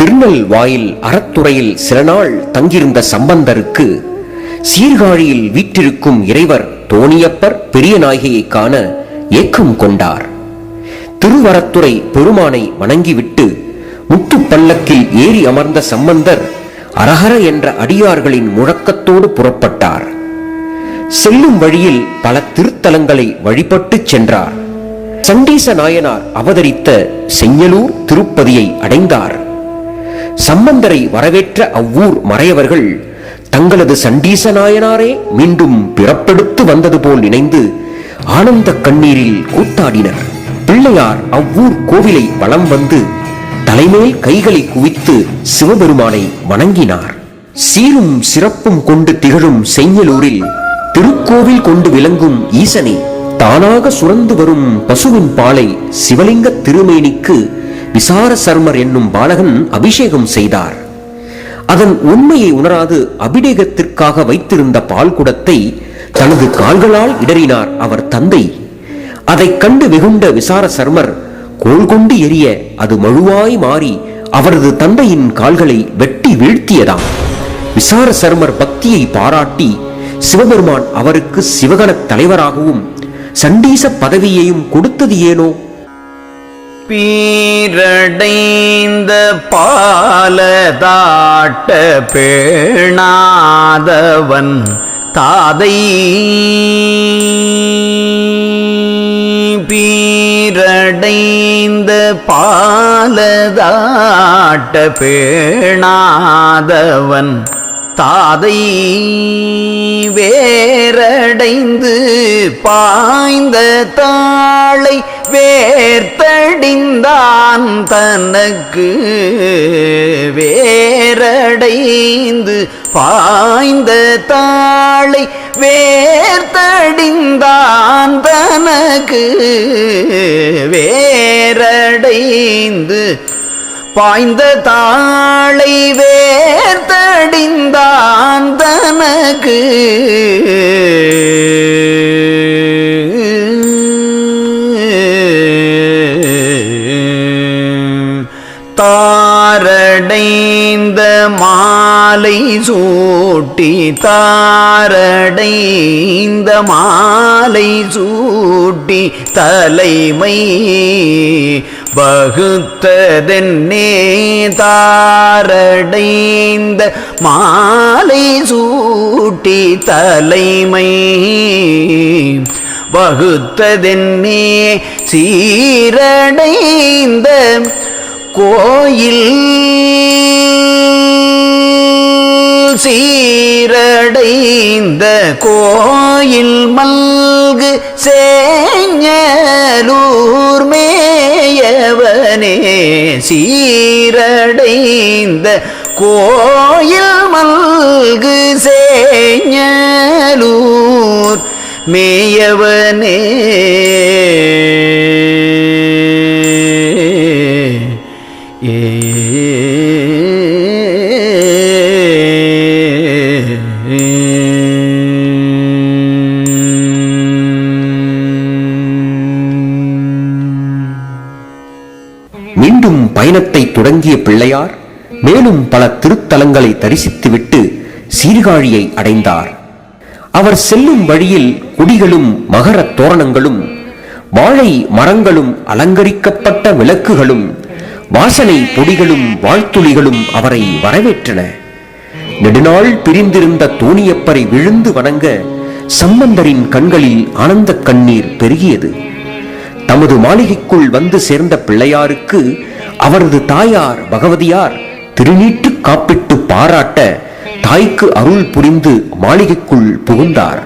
திருநெல்வாயில் அறத்துறையில் சில நாள் தங்கியிருந்த சம்பந்தருக்கு சீர்காழியில் வீற்றிருக்கும் இறைவர் தோணியப்பர் பெரிய நாயகியை காண ஏக்கம் கொண்டார். திருவரத்துறை பெருமானை வணங்கிவிட்டு முத்து பல்லக்கில் ஏறி அமர்ந்த சம்பந்தர் அரஹர என்ற அடியார்களின் முழக்கத்தோடு புறப்பட்டார். செல்லும் வழியில் பல திருத்தலங்களை வழிபட்டுச் சென்றார். சண்டீச நாயனார் அவதரித்த செஞ்சலூர் திருப்பதியை அடைந்தார். சம்பந்தரை வரவேற்ற அவ்வூர் மறையவர்கள் தங்களது சண்டீச நாயனாரே மீண்டும் பிறப்பெடுத்து வந்தது போல் நினைந்து ஆனந்த கண்ணீரில் கூத்தாடினர். பிள்ளையார் அவ்வூர் கோவிலை வலம் வந்து தலைமேல் கைகளை குவித்து சிவபெருமானை வணங்கினார். சீரும் சிறப்பும் கொண்டு திகழும் செஞ்சலூரில் திருக்கோவில் கொண்டு விளங்கும் ஈசனே தானாக சுரந்து வரும் பசுவின் பாலை சிவலிங்க திருமேனிக்கு விசார சர்மர் என்னும் பாலகன் அபிஷேகம் செய்தார். அதன் உண்மையை உணராது அபிடேகத்திற்காக வைத்திருந்த பால் குடத்தை தனது கால்களால் இடறினார் அவர் தந்தை. அதைக் கண்டு வெகுண்ட விசார சர்மர் கோல் கொண்டு எரிய அது மழுவாய் மாறி அவரது தந்தையின் கால்களை வெட்டி வீழ்த்தியதாம். விசார சர்மர் பக்தியை பாராட்டி சிவபெருமான் அவருக்கு சிவகணத் தலைவராகவும் சண்டீச பதவியையும் கொடுத்தது ஏனோ? பீரடைந்த பாலதாட்ட பேணாதவன் தாதை. பீரடைந்த பாலதாட்ட பேணாதவன் தாதை. வேரடைந்து பாய்ந்த தாளை வேர்த்தடிந்தான் தனக்கு வேரடைந்து பாய்ந்த தாளை வேர்த்தடிந்தான் தனக்கு வேரடைந்து பாய்ந்த தாளை வேர்த்தடிந்தான் தனக்கு தாரடைந்த மாலை சூட்டி தாரடைந்த மாலை சூட்டி தலைமை பகுத்ததென்னே தாரடைந்த மாலை சூட்டி தலைமை வகுத்ததென்னே சீரடைந்த கோயில் சீரடைந்த கோயில் மல்கு சேஞலூர் மேயவனே சீரடைந்த கோயில் மல்கு சேஞலூர் மேயவனே. மீண்டும் பயணத்தை தொடங்கிய பிள்ளையார் மேலும் பல திருத்தலங்களை தரிசித்துவிட்டு சீர்காழியை அடைந்தார். அவர் செல்லும் வழியில் குடிகளும் மகரத் தோரணங்களும் வாழை மரங்களும் அலங்கரிக்கப்பட்ட விளக்குகளும் வாசனை பொடிகளும் வாழ்த்துளிகளும் அவரை வரவேற்றன. நெடுநாள் பிரிந்திருந்த தோணியப்பரை விழுந்து வணங்க சம்பந்தரின் கண்களில் ஆனந்தக் கண்ணீர் பெருகியது. தமது மாளிகைக்குள் வந்து சேர்ந்த பிள்ளையாருக்கு அவரது தாயார் பகவதியார் திருநீட்டு காப்பிட்டு பாராட்ட தாய்க்கு அருள் புரிந்து மாளிகைக்குள் புகுந்தார்.